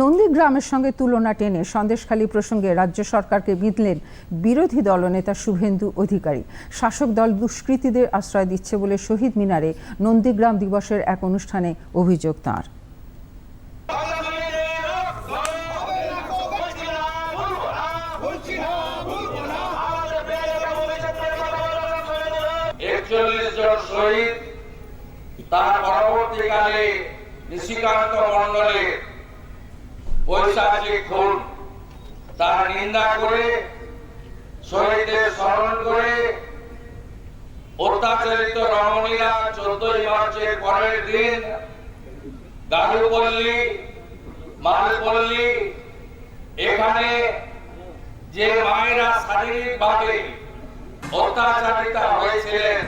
নন্দীগ্রামের সঙ্গে তুলনা টেনে সন্দেশখালী প্রসঙ্গে রাজ্য সরকারকে বিঁধলেন বিরোধী দলনেতা শুভেন্দু অধিকারী। শাসক দল দুষ্কৃতীদের আশ্রয় দিচ্ছে বলে শহীদ মিনারে নন্দীগ্রাম দিবসের এক অনুষ্ঠানে অভিযোগ তাঁর। তার পরবর্তীকালে নিশিকান্ত মন্ডলের পৈশাচিক খুন তার নিন্দা করে, শহীদদের স্মরণ করে, অত্যাচারিত রমণীরা চোদ্দই মার্চের পরের দিন গালুপল্লী মালপল্লী, এখানে যে মায়েরা শারীরিকভাবে অত্যাচারিতা হয়েছিলেন,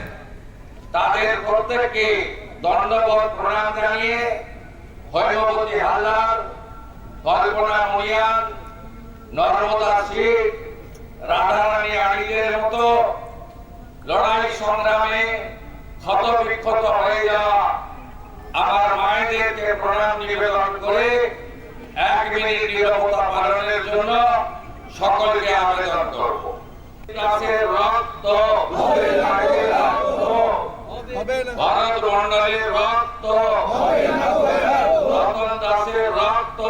তাদের প্রত্যেককে দণ্ডবোধ প্রণাম জানিয়ে হৈমবতী হালদার কল্পনা মুনিয়ান নর্মদা শীত রাধারানী আড়িদের মতো লড়াই সংগ্রামে ক্ষত বিক্ষত হয়ে যাওয়া আমার মায়েদেরকে প্রণাম নিবেদন করে এক মিনিট নিরবতা পালনের জন্য সকলকে আবেদন করব। রক্ত ভারত মন্ডলের রক্ত। রতন দাসের রক্ত।